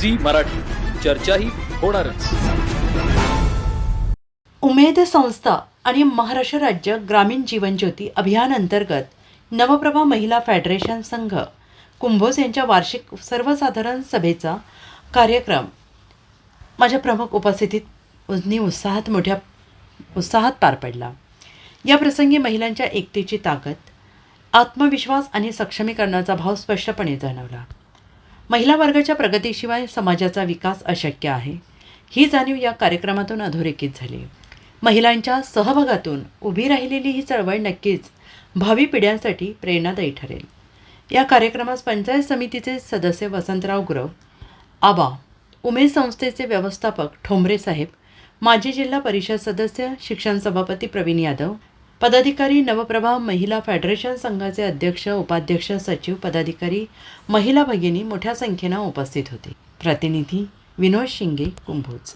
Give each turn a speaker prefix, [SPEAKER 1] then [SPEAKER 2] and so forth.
[SPEAKER 1] Zee Marathi. चर्चाही होणारच.
[SPEAKER 2] उमेद संस्था आणि महाराष्ट्र राज्य ग्रामीण जीवन ज्योती अभियान अंतर्गत नवप्रभा महिला फेडरेशन संघ कुंभोज यांच्या वार्षिक सर्वसाधारण सभेचा कार्यक्रम. माझ्या प्रमुख उपस्थितीत उजनी उत्साहात मोठ्या उत्साहात पार पडला. या प्रसंगी महिलांच्या एकतेची ताकद आत्मविश्वास आणि सक्षमीकरणाचा भाव स्पष्टपणे जाणवला. महिला वर्गाच्या प्रगतीशिवाय समाजाचा विकास अशक्य आहे. ही जाणीव या कार्यक्रमातून अधोरेखित झाली. महिलांच्या सहभागातून उभी राहिलेली ही चळवळ नक्कीच भावी पिढ्यांसाठी प्रेरणादायी ठरेल. या कार्यक्रमास पंचायत समितीचे सदस्य वसंतराव गुरव आबा उमेद संस्थेचे व्यवस्थापक ठोंबरे साहेब माजी जिल्हा परिषद सदस्य शिक्षण सभापती प्रवीण यादव पदाधिकारी नवप्रभा महिला फेडरेशन संघाचे अध्यक्ष उपाध्यक्ष सचिव पदाधिकारी महिला भगिनी मोठ्या संख्येनं उपस्थित होते. प्रतिनिधी विनोद शिंगे कुंभोज.